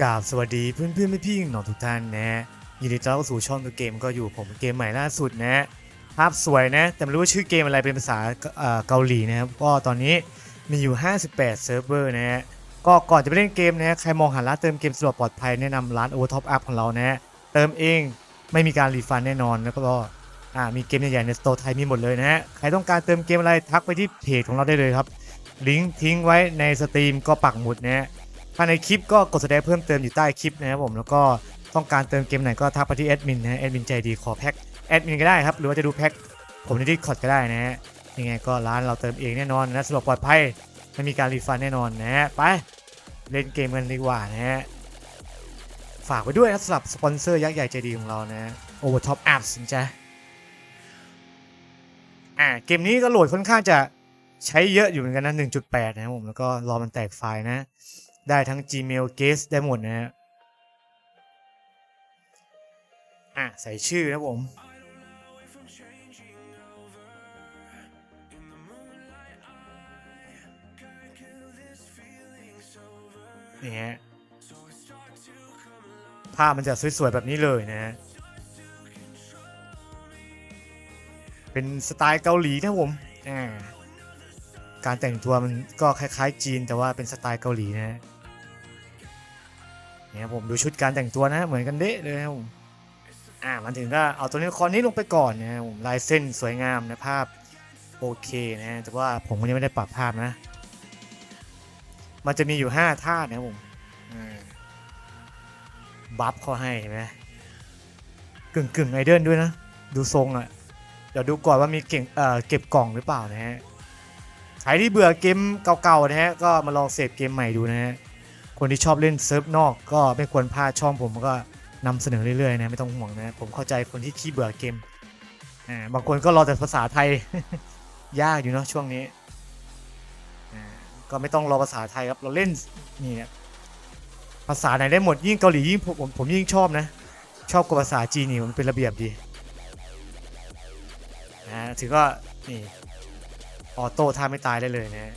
กราบสวัสดีเพื่อนเพื่อนๆพี่ๆน้องทุกท่านนะยินดีต้อนรับเข้าสู่ช่องตัวเกมก็อยู่ผมเกมใหม่ล่าสุดนะ ภาพสวยนะ แต่ไม่รู้ว่าชื่อเกมอะไรเป็นภาษาเกาหลีนะครับก็ตอนนี้มีอยู่ 58 เซิร์ฟเวอร์นะฮะก็ก่อนจะไปเล่นเกมนะใครมองหาร้านเติมเกมสะดวกปลอดภัยแนะนำร้าน Over Top Up ของเรานะเติมเองไม่มีการรีฟันแน่นอนแล้วก็อ่ามีเกมใหญ่ๆในสโตร์ไทยมีหมดเลยนะฮะใครต้องการเติมเกมอะไรทักไปที่เพจของเราได้เลยครับลิงก์ทิ้งไว้ในสตรีมก็ปักหมุดนะฮะ ภายในคลิปก็กดแสดงเพิ่มเติมอยู่ใต้คลิปนะครับผมแล้วก็ต้องการเติมเกมไหนก็ทักไปที่แอดมินนะแอดมินใจดีขอแพ็คแอดมินก็ได้ครับหรือว่าจะดูแพ็คผมในดิสคอร์ดก็ได้นะฮะยังไงก็ร้านเราเติมเองแน่นอนนะสะดวกปลอดภัยไม่มีการรีฟันแน่นอนนะฮะไปเล่นเกมกันดีกว่านะฮะฝากไว้ด้วยนะสำหรับสปอนเซอร์ยักษ์ใหญ่ใจดีของเรานะ Over Top Apps นจ๊ะอ่าเกมนี้ก็โหลดค่อนข้างจะใช้เยอะอยู่เหมือนกันนะ1.8 นะครับผมแล้วก็รอมันแตกไฟล์นะ ได้ทั้ง Gmail Guest ได้หมดนะฮะอะ ใส่ชื่อนะผม นี่ฮะภาพมันจะสวย ๆ แบบนี้เลยนะฮะ เป็นสไตล์เกาหลีนะผม อ่า การแต่งตัวมันก็คล้าย ๆ จีนแต่ว่าเป็นสไตล์เกาหลีนะฮะ เนี่ยผมดูชุดการแต่งตัวนะ เหมือนกันเดะเลยนะครับผมอ่ามันถึงก็เอาตัวนี้คอนนี้ลงไปก่อนนะผมลายเส้นสวยงามนะภาพโอเคนะแต่ว่าผมก็ยังไม่ได้ปรับภาพนะ มันจะมีอยู่ 5 ท่านะผมบัฟเขาให้เห็นไหมกึ่งกึ่งไอเดิลด้วยนะ ดูทรงอะ่ะ เดี๋ยวดูก่อนว่ามีเก่งเอ่อเก็บกล่องหรือเปล่านะฮะใครที่เบื่อเกมเก่าๆนะฮะก็มาลองเสพเกมใหม่ดูนะฮะ คนที่ชอบเล่นเซิร์ฟนอกก็ไม่ควรพลาดช่องผมก็นำเสนอเรื่อยๆนะไม่ต้องห่วงนะผมเข้าใจคนที่ขี้เบื่อเกมอ่าบางคนก็รอแต่ภาษาไทย ยากอยู่เนาะช่วงนี้อ่าก็ไม่ต้องรอภาษาไทยครับเราเล่นนี่นะภาษาไหนได้หมดยิ่งเกาหลียิ่งผมผมผมยิ่งชอบนะ ชอบกว่าภาษาจีนนี่มันเป็นระเบียบดีนะถือก็นี่ออโต้ท่าไม่ตายได้เลยนะ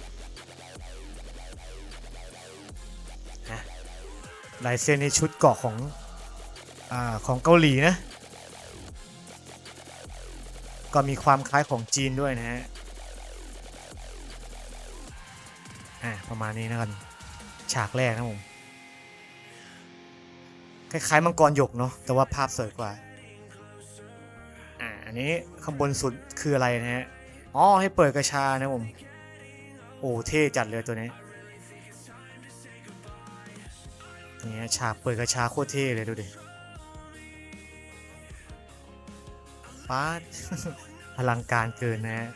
ลายเส้นในชุดเกาะของอ่าของเกาหลีนะ ก็มีความคล้ายของจีนด้วยนะฮะอ่าประมาณนี้นะกันฉากแรกนะผมคล้ายๆมังกรหยกเนาะแต่ว่าภาพสวยกว่าอ่าอันนี้ข้างบนสุดคืออะไรนะฮะอ๋อให้เปิดกระชานะผมโอ้เท่จัดเลยตัวนี้ เนี่ยฉากเปิดกระชาโคตรเท่เลยดูดิป๊าดอลังการเกินนะฮะ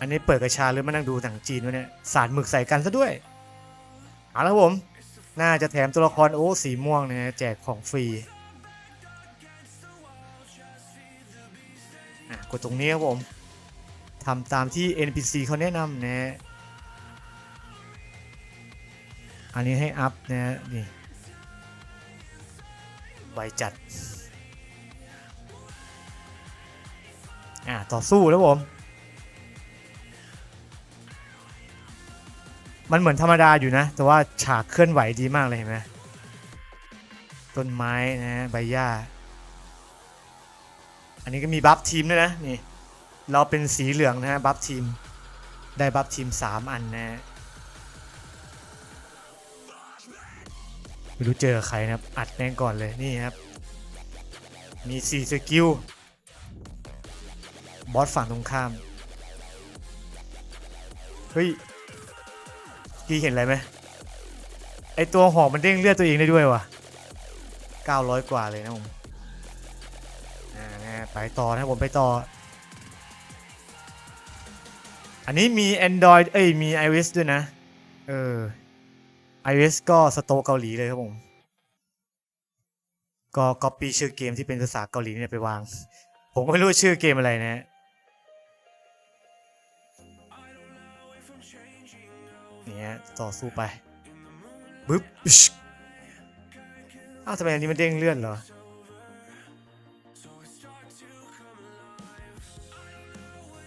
อันนี้เปิดกระชาหรือมานั่งดูหนังจีนวะเนี่ยสาดหมึกใส่กันซะด้วยเอาละผม น่าจะแถมตัวละครโอ้สีม่วงนะฮะแจกของฟรีกดตรงนี้ครับผมทำตามที่ NPC เขาแนะนำนะ อันนี้ให้อัพนะฮะนี่ไวจัด อ่าต่อสู้แล้วผม มันเหมือนธรรมดาอยู่นะ แต่ว่าฉากเคลื่อนไหวดีมากเลยเห็นไหมต้นไม้นะฮะใบหญ้า อันนี้ก็มีบัฟทีมด้วยนะ นี่ เราเป็นสีเหลืองนะฮะบัฟทีม ได้บัฟทีม 3 อันนะฮะ ไม่รู้เจอใครนะครับ อัดแม่งก่อนเลยนี่ครับ มี4สกิลบอสฝั่งตรงข้าม เฮ้ยพี่เห็นอะไรไหมไอตัวหอกมันเด้งเลือดตัวเองได้ด้วยวะ900 กว่าเลยนะผมอ่าไปต่อนะผมไปต่อ อันนี้มี Android เอ้ยมี iOS ด้วยนะ เออ iOS ก็สโตเกาหลีเลยครับผม ก็ copy ชื่อเกมที่เป็นภาษาเกาหลีเนี่ยไปวาง ผมก็ไม่รู้ชื่อเกมอะไรนะฮะนี่ฮะต่อสู้ไปบึ๊บอ้าวทำไมอันนี้มันเด้งเลื่อนเหรอ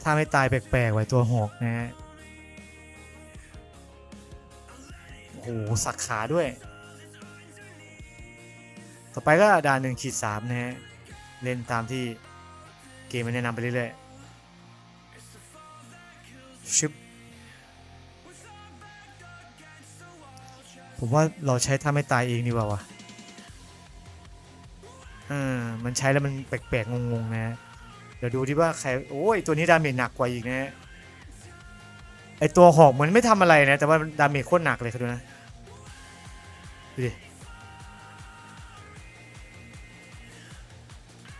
ถ้าไม่ตายแปลกๆไว้ตัวหอกนะฮะ สักขาด้วย ต่อไปก็ด่านหนึ่งขีดสามนะฮะ เล่นตามที่เกมมันแนะนำไปเรื่อยๆชึบผมว่าเราใช้ท่าไม่ตายเองดีกว่าวะเออมันใช้แล้วมันแปลกๆงงๆนะเดี๋ยวดูที่ว่าใครโอ้ยตัวนี้ดาเมจหนักกว่าอีกนะไอตัวหอกมันไม่ทำอะไรนะ แต่ว่าดาเมจโคตรหนักเลยครับดูนะ ดูดิ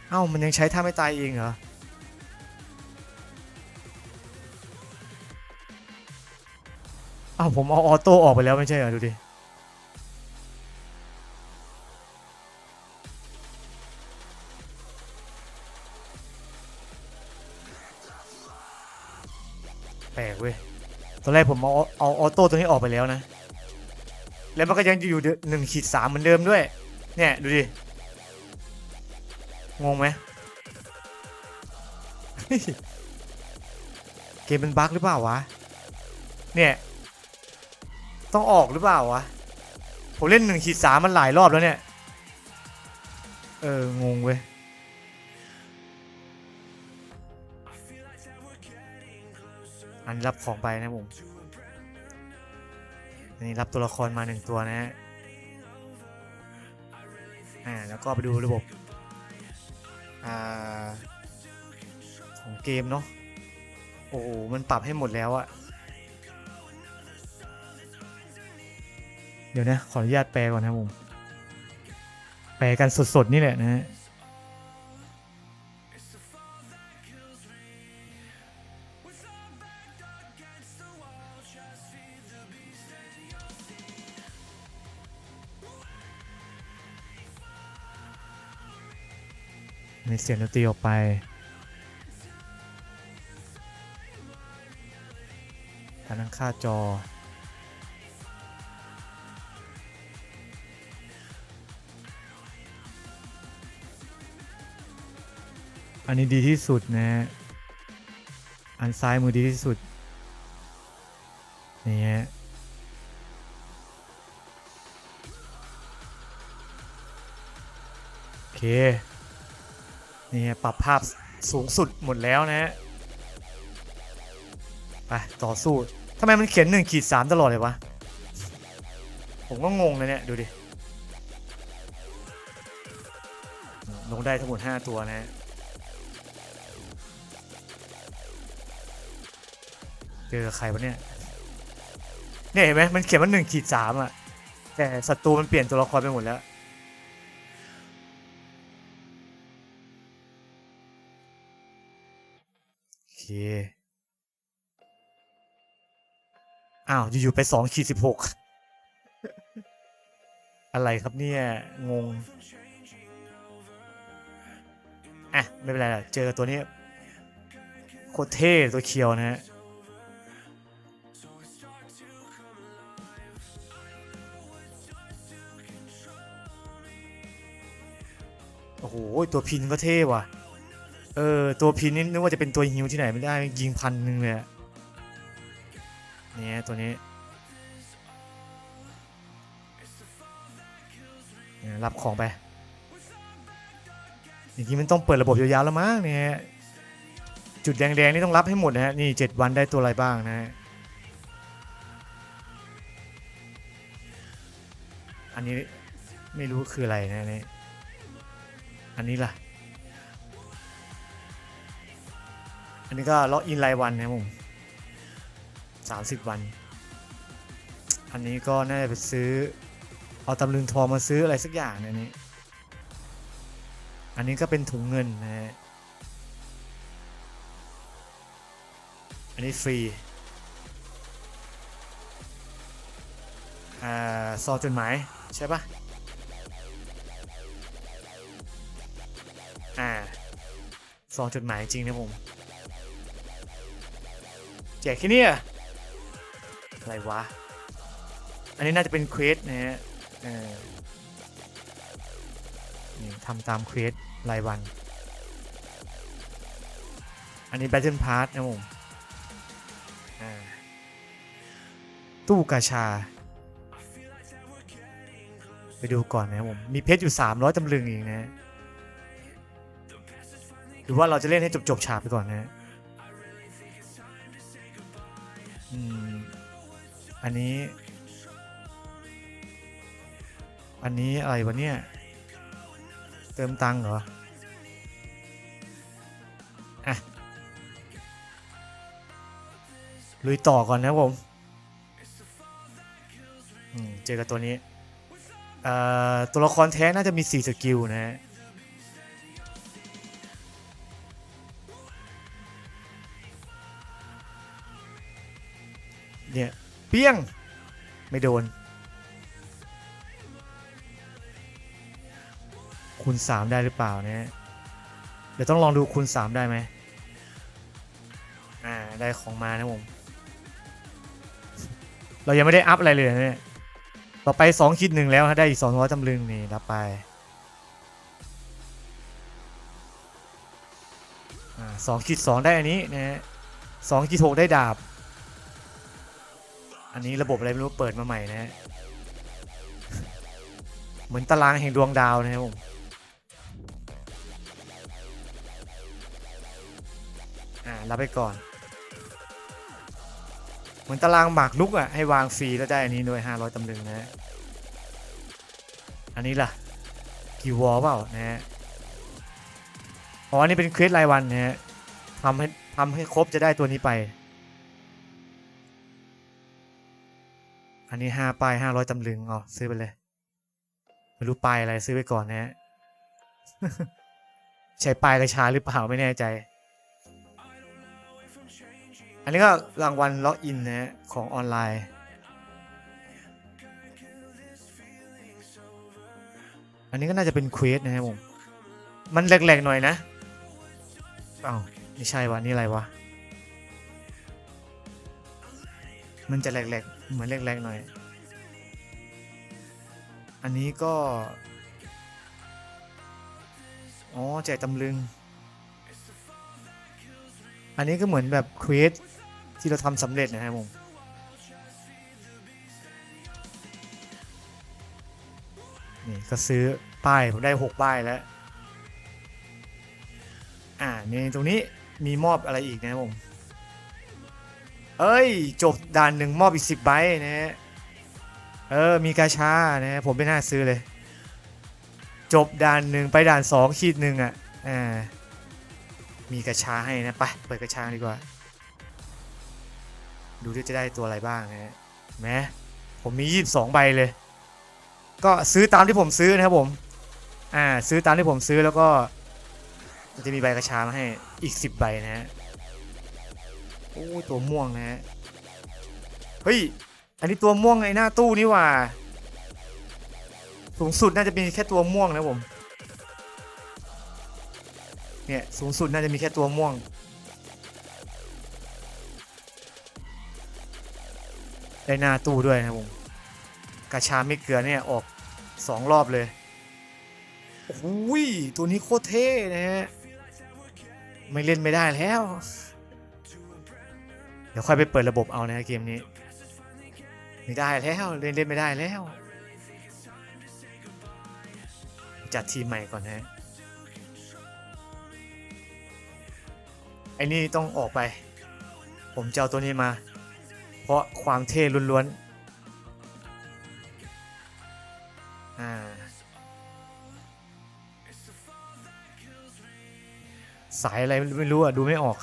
เอ้า มันยังใช้ท่าไม่ตายเองเหรอ เอ้า ผมเอาออโต้ออกไปแล้วไม่ใช่เหรอ ดูดิแปลกเว้ย ตอนแรกผมเอาเอาออโต้ตัวนี้ออกไปแล้วนะ แล้วมันก็ยังอยู่หนึ่งขีดสามเหมือนเดิมด้วย เนี่ยดูดิ งงไหมเกมเป็นบั๊กหรือเปล่าวะ เนี่ย ต้องออกหรือเปล่าวะ ผมเล่นหนึ่งขีดสามมันหลายรอบแล้วเนี่ย เออ งงเว้ยอันรับของไปนะผม อันนี้รับตัวละครมาหนึ่งตัวนะฮะอ่าแล้วก็ไปดูระบบอ่าของเกมเนาะโอ้โหมันปรับให้หมดแล้วอะเดี๋ยวนะ ขออนุญาตแปลก่อนนะผมแปลกันสดๆ นี่แหละนะฮะ เสียงดนตรีออกไปการนั่งค่าจอ อันนี้ดีที่สุดนะฮะอันซ้ายมือดีที่สุด นี่ฮะโอเค นี่ปรับภาพสูงสุดหมดแล้วนะฮะไปต่อสู้ทำไมมันเขียนหนึ่งขีดสามตลอดเลยวะ ผมก็งงเลยเนี่ย ดูดิ ลงได้ทั้งหมด5ตัวนะฮะเจอใครวะเนี่ย เนี่ยเห็นไหมมันเขียนว่าหนึ่งขีดสามอะแต่ศัตรูมันเปลี่ยนตัวละครไปหมดแล้ว อเคอ้าว อยู่ ๆ ไปสองขีดสิบหกอะไรครับเนี่ย งง อะ ไม่เป็นไรล่ะเจอตัวนี้ โคตรเท่ตัวเคียวนะฮะโอ้โห ตัวพินก็เท่ว่ะ เออ ตัวพินนี่นึกว่าจะเป็นตัวฮิวที่ไหนไม่ได้ยิงพันหนึ่งเลยเนี่ยตัวนี้รับของไปอย่างนี้มันต้องเปิดระบบยาวๆแล้วมั้งเนี่ยจุดแดงๆนี่ต้องรับให้หมดนะฮะนี่7วันได้ตัวอะไรบ้างนะฮะอันนี้ไม่รู้คืออะไรนะเนี่ยอันนี้ล่ะ อันนี้ก็ล็อกอินรายวันนะผมสามสิบวัน อันนี้ก็น่าจะไปซื้อ เอาตำลึงทองมาซื้ออะไรสักอย่างเนยอันนี้ อันนี้ก็เป็นถุงเงินนะฮะ อันนี้ฟรี อ่า ซองจดหมาย ใช่ปะอ่า ซองจดหมายจริงนะผม แจกแค่นี้อะไรวะ อันนี้น่าจะเป็นเควสนะฮะทำตามเควสรายวัน อันนี้ Battle Pass นะผมตู้กาชา ไปดูก่อนนะผม มีเพชรอยู่ 300ตำลึงอีกนะหรือว่าเราจะเล่นให้จบๆฉากไปก่อนนะ อืม อันนี้ อันนี้อะไรวะเนี่ย เติมตังค์เหรอ อะ ลุยต่อก่อนนะผมเจอกับตัวนี้ ตัวละครแท้น่าจะมี 4 สกิลนะฮะ เนี่ยเปี้ยง ไม่โดน คูณ 3 ได้หรือเปล่าเนี่ยเดี๋ยวต้องลองดูคูณ 3 ได้ไหมอ่า ได้ของมานะผม เรายังไม่ได้อัพอะไรเลยนะเนี่ย ต่อไป 2 คิดหนึ่งแล้วฮะได้อีก200ตำลึงนี่รับไปอ่าสองคิดสองได้อันนี้นะฮะสองคิดหกได้ดาบ อันนี้ระบบอะไรไม่รู้เปิดมาใหม่นะฮะ เหมือนตารางแห่งดวงดาวนะครับผมอ่ารับไปก่อน เหมือนตารางหมากรุกอะ ให้วางฟรีแล้วได้อันนี้ด้วย500ตำลึงนะฮะ อันนี้ล่ะ กี่วอลเปล่านะฮะ อ๋อ อันนี้เป็นเควสรายวันนะฮะทำให้ทำให้ครบจะได้ตัวนี้ไป อันนี้ห้าป้ายห้าร้อยตำลึงอ๋อซื้อไปเลย ไม่รู้ป้ายอะไรซื้อไปก่อนนะฮะใช้ป้ายกระชาหรือเปล่าไม่แน่ใจ อันนี้ก็รางวัลล็อกอินนะฮะของออนไลน์ อันนี้ก็น่าจะเป็นเควสนะครับผม มันแหลกๆหน่อยนะอ้าวไม่ใช่วะนี่อะไรวะ มันจะแหลกๆ เหมือนแหลกๆหน่อย อันนี้ก็ อ๋อแจกตำลึง อันนี้ก็เหมือนแบบเควสที่เราทำสำเร็จนะครับผมนี่ก็ซื้อป้ายผมได้ 6 ป้ายแล้ว อ่านี่ตรงนี้มีมอบอะไรอีกนะครับผม เอ้ย จบด่านหนึ่งมอบอีก10ใบนะฮะ เออ มีกาชานะฮะผมไม่น่าซื้อเลย จบด่านหนึ่งไปด่านสองขีดหนึ่งอะอ่ามีกระชาให้นะไปเปิดกระชาดีกว่า ดูที่จะได้ตัวอะไรบ้างนะฮะแม้ผมมี 22 ใบเลย ก็ซื้อตามที่ผมซื้อนะครับผม อ่า ซื้อตามที่ผมซื้อแล้วก็จะมีใบกระชามาให้อีก 10 ใบนะฮะ โอ้ยตัวม่วงนะฮะเฮ้ย อันนี้ตัวม่วงไอ้หน้าตู้นี่ว่า สูงสุดน่าจะมีแค่ตัวม่วงนะผม เนี่ยสูงสุดน่าจะมีแค่ตัวม่วง ได้หน้าตู้ด้วยนะครับผมกาชาไม่เกลือเนี่ยออกสองรอบเลยโอ้ยตัวนี้โคตรเท่นะฮะ ไม่เล่นไม่ได้แล้ว เดี๋ยวค่อยไปเปิดระบบเอานะเกมนี้ ไม่ได้แล้วเล่นเล่นไม่ได้แล้ว จัดทีมใหม่ก่อนนะฮะไอ้นี่ต้องออกไป ผมจะเอาตัวนี้มา เพราะความเท่ล้วนๆ อ่า สายอะไรไม่รู้อะดูไม่ออก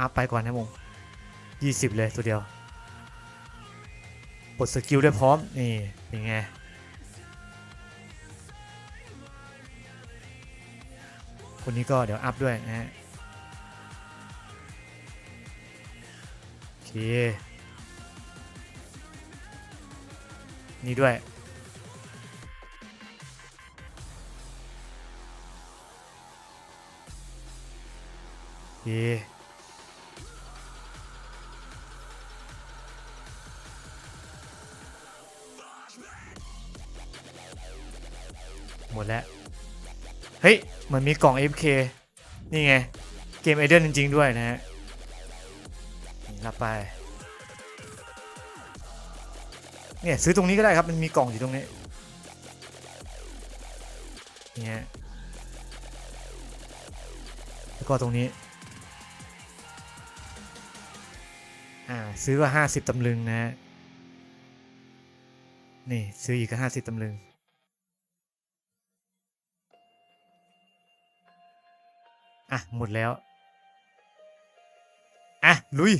อัพไปก่อนนะผม20เลยตัวเดียวปลดสกิลได้พร้อม นี่เป็นไงคนนี้ก็เดี๋ยวอัพด้วยนะฮะโอเค นี่ด้วยโอเค หมดแล้ว เฮ้ย มันมีกล่อง FK นี่ไง เกมไอเดนจริง ๆ ด้วยนะฮะรับไป เนี่ยซื้อตรงนี้ก็ได้ครับ มันมีกล่องอยู่ตรงนี้ เนี่ยแล้วก็ตรงนี้ อ่า ซื้อก็ห้าสิบตำลึงนะฮะ นี่ ซื้ออีกก็ห้าสิบตำลึง อะ หมดแล้ว อะ ลุย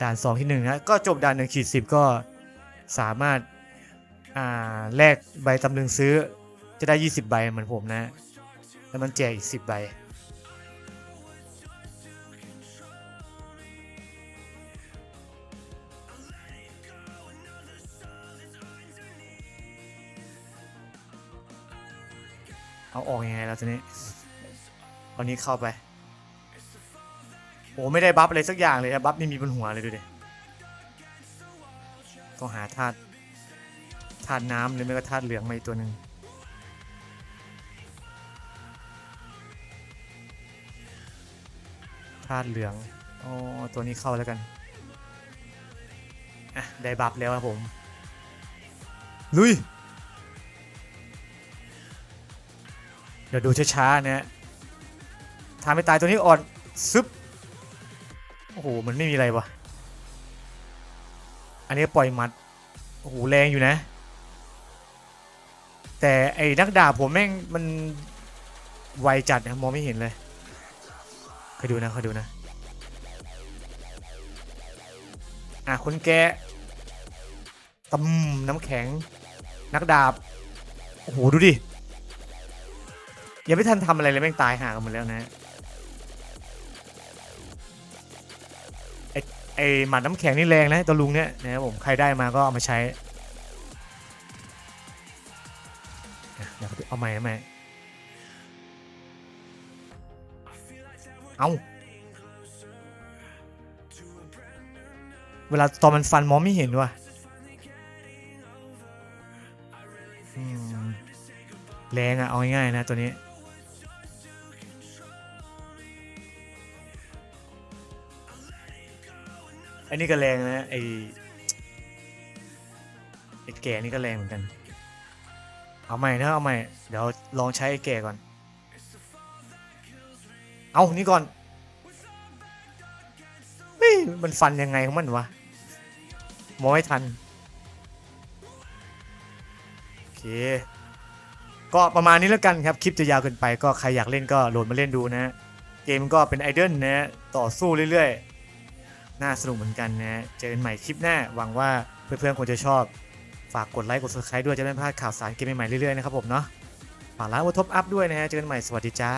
ด่าน2ที่1นะ ก็จบด่าน1ขีด10ก็สามารถ อ่า แลกใบตำลึงซื้อจะได้20ใบเหมือนผมนะ แล้วมันแจกอีก10ใบ ออกยังไงแล้วทีนี้ตอนนี้เข้าไปโอ้ไม่ได้บัฟอะไรสักอย่างเลยอะบัฟไม่มีบนหัวเลยดูดิต้องหาธาตุธาตุน้ำหรือไม่ก็ธาตุเหลืองมาอีกตัวหนึ่งธาตุเหลืองอ๋อตัวนี้เข้าแล้วกันอะได้บัฟแล้วครับผมลุย เดี๋ยวดูช้าๆนะฮะทำให้ตายตัวนี้อ่อนซึบโอ้โหมันไม่มีอะไรวะอันนี้ปล่อยหมัดโอ้โหแรงอยู่นะ แต่ไอ้นักดาบผมแม่งมันไวจัดนะมองไม่เห็นเลยคอยดูนะคอยดูนะอะคนแกตำน้ำแข็งนักดาบ โอ้โห ดูดิ ยังไม่ทันทำอะไรเลยแม่งตายห่ากันหมดแล้วนะไอไอหมัดน้ำแข็งนี่แรงนะตัวลุงเนี่ยนะครับผมใครได้มาก็เอามาใช้เดี๋ยวเอาใหม่เอาใหม่เอาเวลาตอนมันฟันมองไม่เห็นว่ะแรงอะเอาง่ายๆนะตัวนี้ อันนี้ก็แรงนะไอไอแก่นี่ก็แรงเหมือนกัน เอาใหม่นะเอาใหม่ เดี๋ยวลองใช้ไอแก่ก่อน เอานี่ก่อนเฮ้ยมันฟันยังไงของมันวะมองไม่ทัน โอเค ก็ประมาณนี้แล้วกันครับ คลิปจะยาวเกินไป ก็ใครอยากเล่นก็โหลดมาเล่นดูนะ เกมก็เป็นไอดอลนะ ต่อสู้เรื่อยๆ น่าสนุกเหมือนกันนะเจอกันใหม่คลิปหน้า หวังว่าเพื่อนๆคงจะชอบ ฝากกดไลค์กด subscribe ด้วยจะได้ไม่พลาดข่าวสารเกมใหม่ๆเรื่อยๆนะครับผมเนาะฝากร้านวัทบอัพด้วยนะฮะเจอกันใหม่สวัสดีจ้า